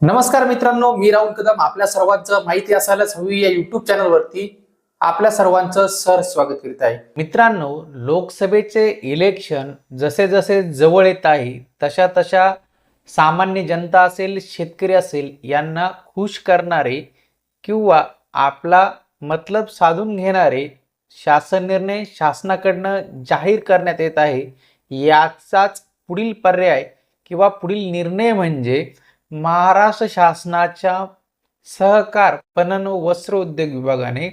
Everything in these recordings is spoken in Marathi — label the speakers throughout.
Speaker 1: नमस्कार मित्रांनो मी राहुल कदम. आपल्या सर्वांचं माहिती असायलाच हवी या युट्यूब चॅनलवरती आपल्या सर्वांचं सर स्वागत करीत आहे. मित्रांनो लोकसभेचे इलेक्शन जसे जसे जवळ येत आहे तशा तशा सामान्य जनता असेल शेतकरी असेल यांना खुश करणारे किंवा आपला मतलब साधून घेणारे शासन निर्णय शासनाकडनं जाहीर करण्यात येत आहे याचाच पुढील पर्याय किंवा पुढील निर्णय म्हणजे महाराष्ट्र शासनाच्या सहकार पणन व वस्त्र उद्योग विभागाने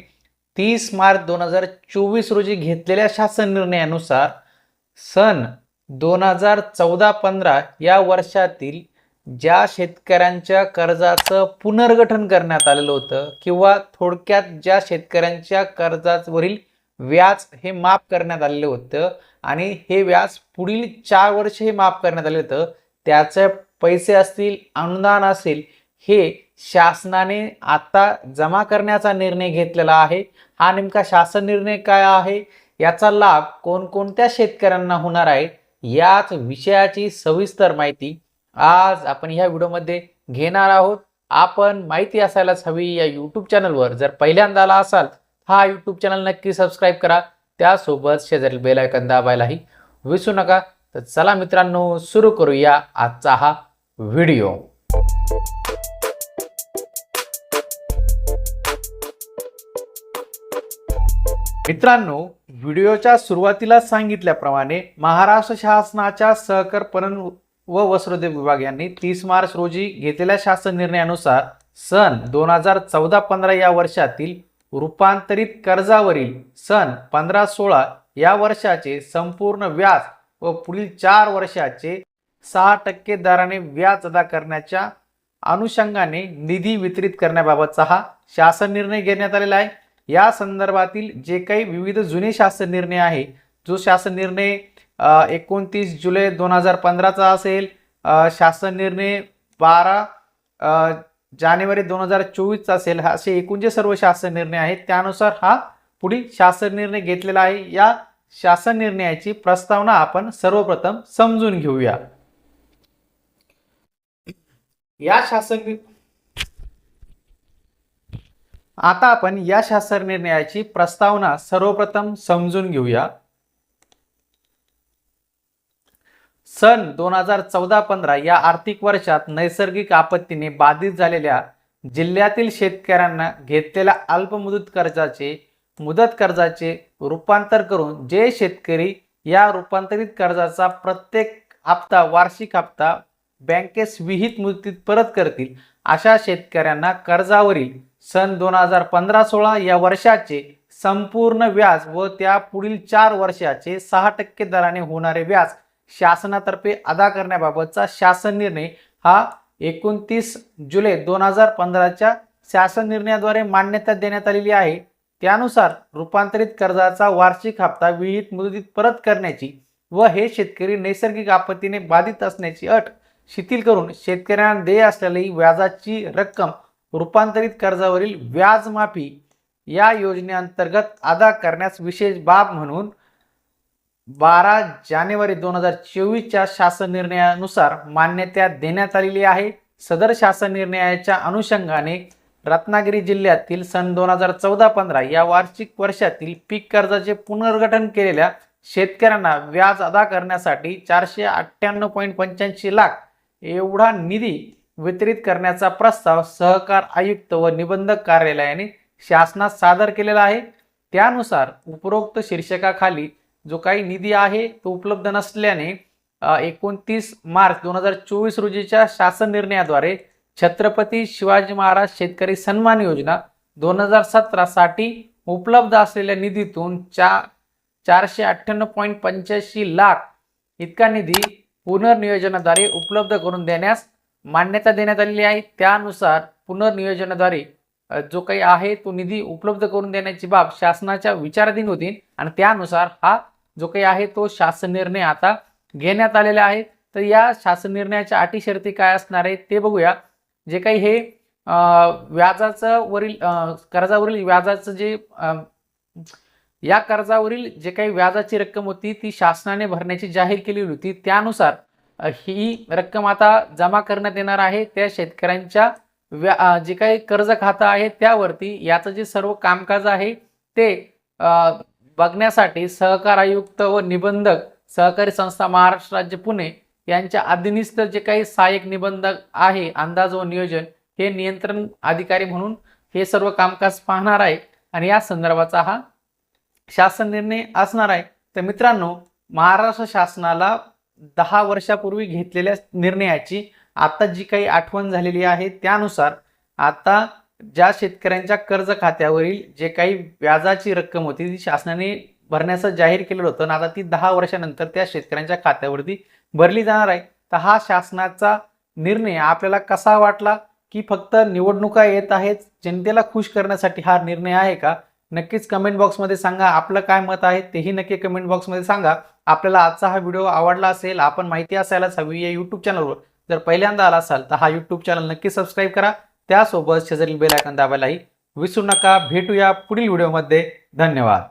Speaker 1: तीस मार्च दोन हजार चोवीस रोजी घेतलेल्या शासन निर्णयानुसार सन दोन हजार चौदा पंधरा या वर्षातील ज्या शेतकऱ्यांच्या कर्जाचं पुनर्गठन करण्यात आलेलं होतं किंवा थोडक्यात ज्या शेतकऱ्यांच्या कर्जावरील व्याज हे माफ करण्यात आलेलं होतं आणि हे व्याज पुढील चार वर्ष हे माफ करण्यात आले होतं त्याचं पैसे असतील अनुदान असेल हे शासनाने आता जमा करण्याचा निर्णय घेतलेला आहे. हा नेमका शासन निर्णय काय आहे? याचा लाभ कोणकोणत्या शेतकऱ्यांना होणार आहे? याच विषयाची सविस्तर माहिती आज आपण ह्या व्हिडिओमध्ये घेणार आहोत. आपण माहिती असायलाच हवी या यूट्यूब चॅनलवर जर पहिल्यांदा आला असाल हा यूट्यूब चॅनल नक्की सबस्क्राईब करा. त्यासोबत शेजारील बेलायकन दाबायलाही विसरू नका. तर चला मित्रांनो सुरू करूया आजचा हा व्हिडिओ. मित्रांनो व्हिडिओच्या सुरुवातीला सांगितल्याप्रमाणे महाराष्ट्र शासनाच्या सहकार पणन व वस्त्रोद्योग विभाग यांनी तीस मार्च रोजी घेतलेल्या शासन निर्णयानुसार सन दोन हजार चौदा पंधरा या वर्षातील रूपांतरित कर्जावरील सन पंधरा सोळा या वर्षाचे संपूर्ण व्याज व पुढील चार वर्षाचे सहा टक्के दराने व्याज अदा करण्याच्या अनुषंगाने निधी वितरित करण्याबाबतचा हा शासन निर्णय घेण्यात आलेला आहे. या संदर्भातील जे काही विविध जुने शासन निर्णय आहे जो शासन निर्णय एकोणतीस जुलै दोन हजार पंधराचा असेल शासन निर्णय बारा जानेवारी दोन हजार चोवीसचा असेल हा असे एकूण जे सर्व शासन निर्णय आहेत. त्यानुसार हा पुढील शासन निर्णय घेतलेला आहे. या शासन निर्णयाची प्रस्तावना आपण सर्वप्रथम समजून घेऊया. या शासन आता आपण या शासन निर्णयाची प्रस्तावना सर्वप्रथम समजून घेऊया. सन दोन हजार चौदा पंधरा या आर्थिक वर्षात नैसर्गिक आपत्तीने बाधित झालेल्या जिल्ह्यातील शेतकऱ्यांना घेतलेल्या अल्पमुदत कर्जाचे मुदत कर्जाचे रूपांतर करून जे शेतकरी या रूपांतरित कर्जाचा प्रत्येक हप्ता वार्षिक हप्ता बँकेस विहित मुदतीत परत करतील. अशा शेतकऱ्यांना कर्जावरील सन दोन हजार पंधरा सोळा या वर्षाचे संपूर्ण व्याज व त्या पुढील चार वर्षाचे सहा टक्के दराने होणारे व्याज शासनातर्फे अदा करण्याबाबतचा शासन निर्णय हा एकोणतीस जुलै दोन हजार पंधराच्या शासन निर्णयाद्वारे मान्यता देण्यात आलेली आहे. त्यानुसार रूपांतरित कर्जाचा वार्षिक हप्ता विहित मुदतीत परत करण्याची व हे शेतकरी नैसर्गिक आपत्तीने बाधित असण्याची अट शिथिल करून शेतकऱ्यांना देय असलेली व्याजाची रक्कम रूपांतरित कर्जावरील व्याजमाफी या योजनेअंतर्गत अदा करण्यास विशेष बाब म्हणून बारा जानेवारी दोन हजार चोवीसच्या शासन निर्णयानुसार मान्यता देण्यात आलेली आहे. सदर शासन निर्णयाच्या अनुषंगाने रत्नागिरी जिल्ह्यातील सन दोन हजार चौदा पंधरा या वार्षिक वर्षातील पीक कर्जाचे पुनर्गठन केलेल्या शेतकऱ्यांना व्याज अदा करण्यासाठी चारशे अठ्ठ्याण्णव पॉईंट पंच्याऐंशी लाख एवढा निधी वितरित करण्याचा प्रस्ताव सहकार आयुक्त व निबंधक कार्यालयाने शासनात सादर केलेला आहे. त्यानुसार उपरोक्त शीर्षकाखाली जो काही निधी आहे तो उपलब्ध नसल्याने एकोणतीस मार्च दोन हजार चोवीस रोजीच्या शासन निर्णयाद्वारे छत्रपती शिवाजी महाराज शेतकरी सन्मान योजना दोन हजार सतरासाठी उपलब्ध असलेल्या निधीतून चा चारशे अठ्ठ्याण्णव पॉईंट पंच्याऐंशी लाख इतका निधी पुनर्नियोजनाद्वारे उपलब्ध करून देण्यास मान्यता देण्यात आलेली आहे. त्यानुसार पुनर्नियोजनाद्वारे जो काही आहे तो निधी उपलब्ध करून देण्याची बाब शासनाच्या विचाराधीन होती आणि त्यानुसार हा जो काही आहे तो शासन निर्णय आता घेण्यात आलेला आहे. तर या शासन निर्णयाच्या अटी शर्ती काय असणार आहे ते बघूया. जे काही हे व्याजाचं वरील कर्जावरील व्याजाचं जे या कर्जावरील जे काही व्याजाची रक्कम होती ती शासनाने भरण्याची जाहीर केलेली होती. त्यानुसार ही रक्कम आता जमा करण्यात येणार आहे. त्या शेतकऱ्यांच्या व्या जे काही कर्ज खातं आहे त्यावरती याचं जे सर्व कामकाज आहे ते बघण्यासाठी सहकार आयुक्त व निबंधक सहकारी संस्था महाराष्ट्र राज्य पुणे यांच्या अधीनस्थ जे काही सहाय्यक निबंधक आहे अंदाज व नियोजन हे नियंत्रण अधिकारी म्हणून हे सर्व कामकाज पाहणार आहे. आणि या संदर्भाचा हा शासन निर्णय असणार आहे. तर मित्रांनो महाराष्ट्र शासनाला दहा वर्षापूर्वी घेतलेल्या निर्णयाची आता जी काही आठवण झालेली आहे त्यानुसार आता ज्या शेतकऱ्यांच्या कर्ज खात्यावरील जे काही व्याजाची रक्कम होती ती शासनाने भरण्याचं जाहीर केलेलं होतं. आणि आता ती दहा वर्षानंतर त्या शेतकऱ्यांच्या खात्यावरती भरली जाणार आहे. तर हा शासनाचा निर्णय आपल्याला कसा वाटला की फक्त निवडणुका येत आहेत जनतेला खुश करण्यासाठी हा निर्णय आहे का? नक्कीच कमेंट बॉक्समध्ये सांगा आपलं काय मत आहे तेही नक्की कमेंट बॉक्समध्ये सांगा. आपल्याला आजचा हा व्हिडिओ आवडला असेल आपण माहिती असायलाच हवी या यूट्यूब चॅनलवर जर पहिल्यांदा आला असाल तर हा यूट्यूब चॅनल नक्की सबस्क्राईब करा. त्यासोबत शेजारील बेल आयकॉन दाबायलाही विसरू नका. भेटूया पुढील व्हिडिओमध्ये धन्यवाद.